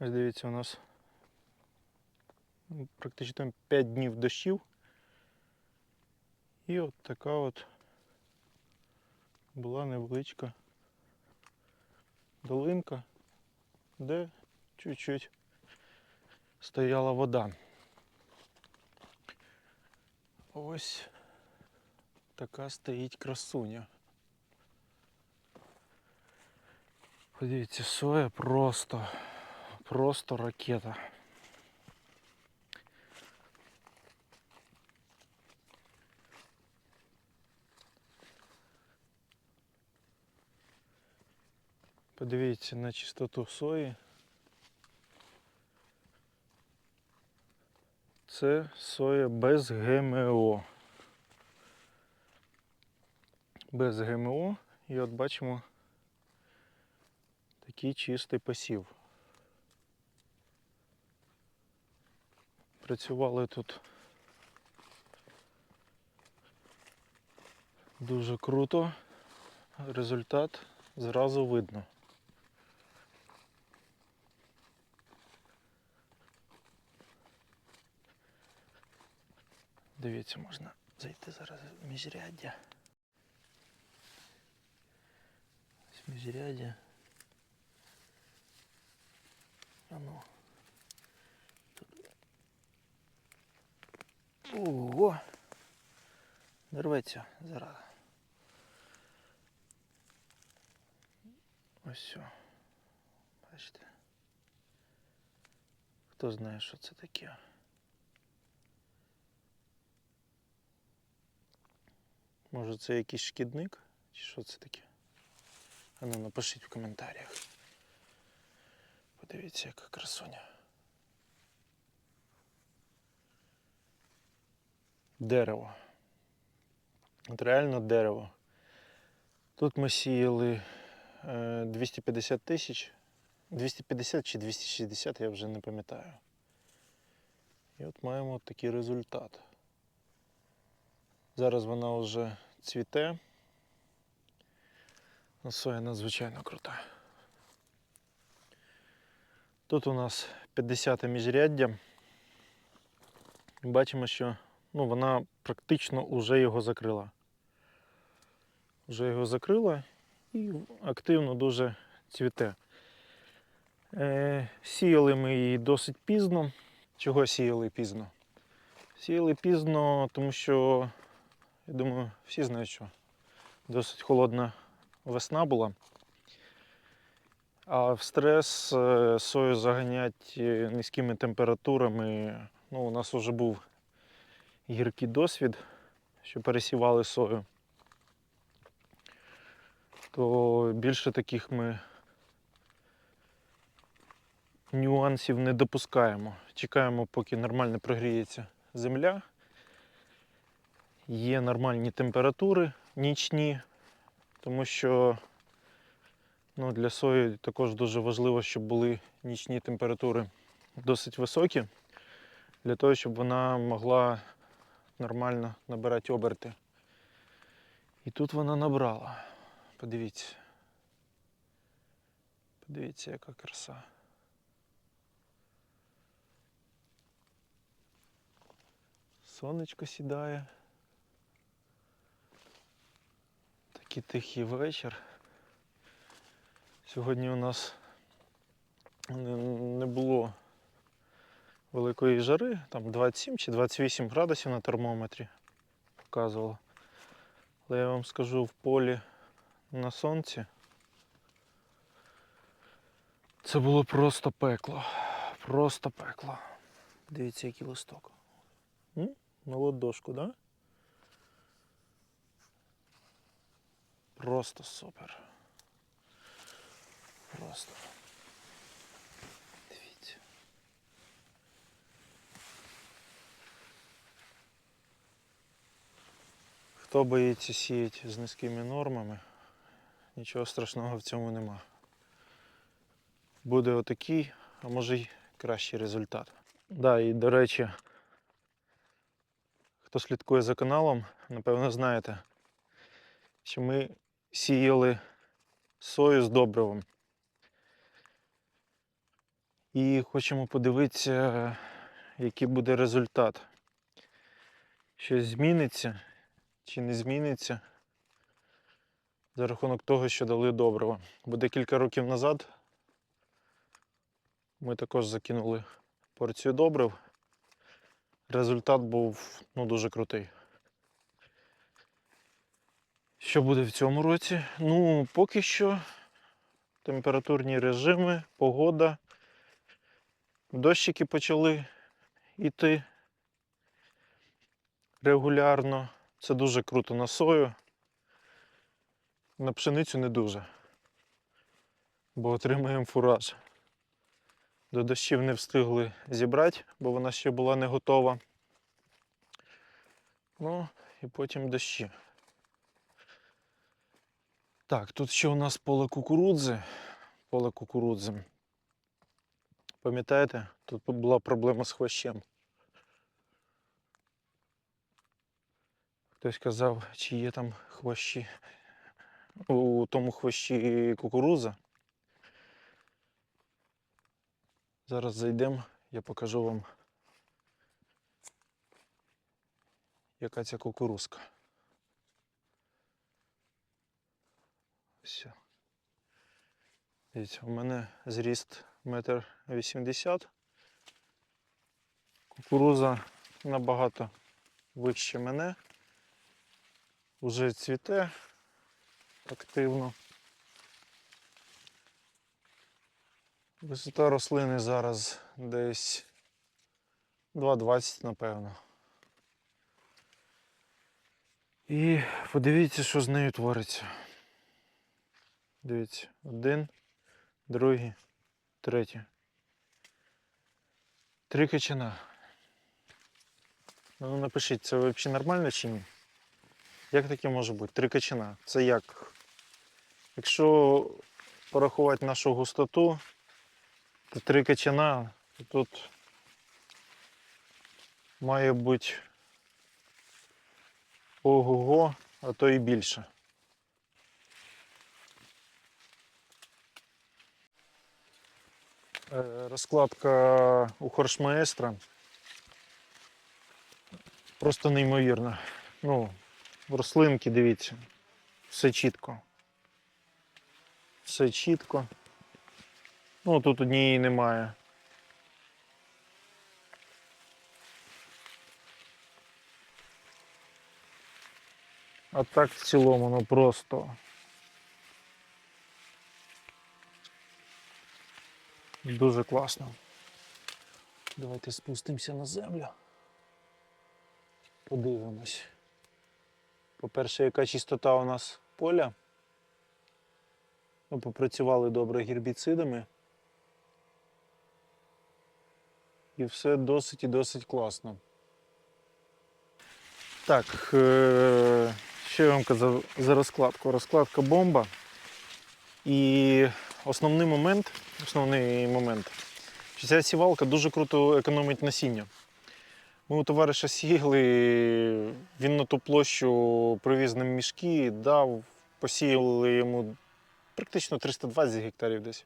Ось дивіться, у нас практично 5 днів дощів. І от така от була невеличка долинка, де чуть-чуть стояла вода. Ось така стоїть красуня. Подивіться, соя просто, просто ракета. Подивіться на чистоту сої. Це соя без ГМО. Без ГМО. І от бачимо такий чистий посів. Працювали тут дуже круто. Результат зразу видно. Дивіться, можна зайти зараз в міжряддя. Ось міжряддя. А ну. Тут. Ого! Не рветься зараз. Ось все. Бачите. Хто знає, що це таке? Може це якийсь шкідник? Чи що це таке? А ну напишіть в коментарях. Подивіться, яка красуня. Дерево. От реально дерево. Тут ми сіяли е, 250 тисяч. 250 чи 260, я вже не пам'ятаю. І от маємо такий результат. Зараз вона вже цвіте. Соя надзвичайно крута. Тут у нас 50 міжряддя. Бачимо, що ну, вона практично вже його закрила. Вже його закрила і активно дуже цвіте. Е, сіяли ми її досить пізно. Чого сіяли пізно? Сіяли пізно, тому що, я думаю, всі знають, що досить холодна весна була. А в стрес е, сою заганять е, низькими температурами. Ну, у нас вже був гіркий досвід, що пересівали сою. То більше таких ми нюансів не допускаємо. Чекаємо, поки нормально прогріється земля. Є нормальні температури нічні, тому що ну, для сої також дуже важливо, щоб були нічні температури досить високі, для того, щоб вона могла нормально набирати оберти. І тут вона набрала. Подивіться. Подивіться, яка краса. Сонечко сідає. Такий тихий вечір. Сьогодні у нас не було великої жари, там 27 чи 28 градусів на термометрі показувало. Але я вам скажу в полі на сонці. Це було просто пекло. Просто пекло. Дивіться, який листок. М? На ладошку, да? Просто супер. Просто. Хто боїться сіяти з низькими нормами, нічого страшного в цьому нема. Буде отакий, а може й кращий результат. Да, і до речі, хто слідкує за каналом, напевно знаєте, що ми сіяли сою з добривом. І хочемо подивитися, який буде результат. Щось зміниться чи не зміниться за рахунок того, що дали добрива. Бо декілька років назад ми також закинули порцію добрив. Результат був ну, дуже крутий. Що буде в цьому році? Ну, поки що температурні режими, погода. Дощики почали йти регулярно. Це дуже круто на сою. На пшеницю не дуже. Бо отримуємо фураж. До дощів не встигли зібрати, бо вона ще була не готова. Ну, і потім дощі. Так, тут ще у нас поле кукурудзи. Поле кукурудзи. Пам'ятаєте, тут була проблема з хвощем. Хтось казав, чи є там хвощі у тому хвощі кукурудза. Зараз зайдемо, я покажу вам, яка ця кукурузка. Все. Дивіться, у мене зріст метр вісімдесят. Кукуруза набагато вище мене. Уже цвіте активно. Висота рослини зараз десь 2,20, напевно. І подивіться, що з нею твориться. Дивіться, один, другий, третій. Три качана. Ну напишіть, це взагалі нормально чи ні? Як таке може бути? Три качана. Це як? Якщо порахувати нашу густоту, то три качана, тут має бути ого-го, а то і більше. Е, Розкладка у хоршмаестра просто неймовірна. Ну, рослинки, дивіться, все чітко. Все чітко. Ну, тут однієї немає. А так в цілому, ну просто. Дуже класно. Давайте спустимося на землю. Подивимось. По-перше, яка чистота у нас поля. Ми попрацювали добре гербіцидами. І все досить і досить класно. Так, е- що я вам казав за розкладку? Розкладка бомба. І основний момент, основний момент, що ця сівалка дуже круто економить насіння. Ми у товариша сіяли, він на ту площу привіз нам мішки, дав, посіяли йому практично 320 гектарів десь.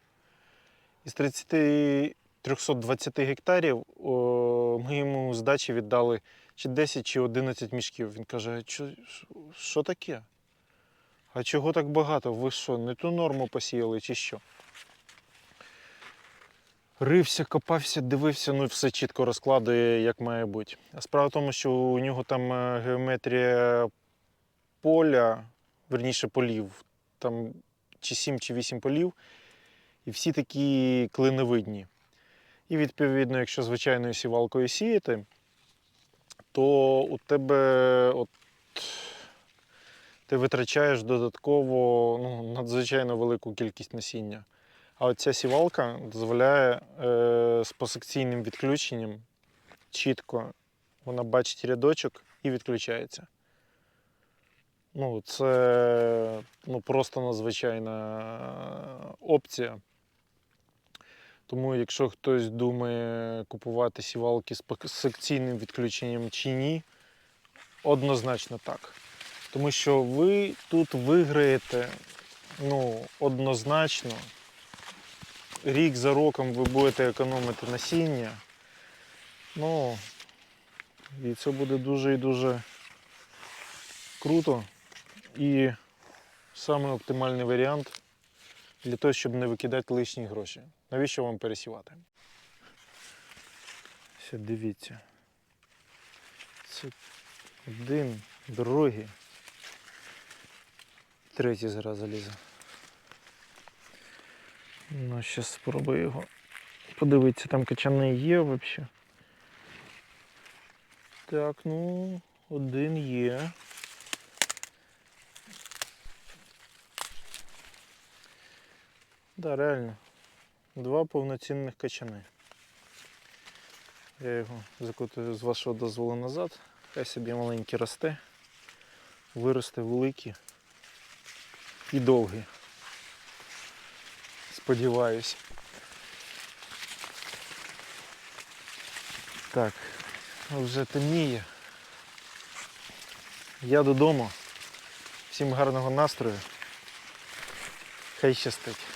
Із 30 320 гектарів о, ми йому здачі віддали чи 10, чи 11 мішків. Він каже, що таке? А чого так багато? Ви що, не ту норму посіяли чи що? Рився, копався, дивився, ну все чітко розкладує, як має бути. А справа в тому, що у нього там е, геометрія поля, верніше полів, там чи 7 чи 8 полів, і всі такі клиневидні. І відповідно, якщо звичайною сівалкою сіяти, то у тебе от, ти витрачаєш додатково ну, надзвичайно велику кількість насіння. А от ця сівалка дозволяє е, з посекційним відключенням чітко вона бачить рядочок і відключається. Ну, це ну, просто надзвичайна опція. Тому, якщо хтось думає купувати сівалки з секційним відключенням чи ні, однозначно так. Тому що ви тут виграєте ну, однозначно рік за роком ви будете економити насіння. Ну, і це буде дуже і дуже круто. І саме оптимальний варіант для того, щоб не викидати лишні гроші. Навіщо вам пересівати? Все, дивіться. Це один, другий. Третій зараз залізе. Ну, зараз спробую його подивитися, там качани є взагалі. Так, ну, один є. Да, реально. Два повноцінних качани. Я його закутую з вашого дозволу назад. Хай собі маленький росте. Виросте великий і довгий. Сподіваюсь. Так, вже темніє. Я додому. Всім гарного настрою. Хай щастить.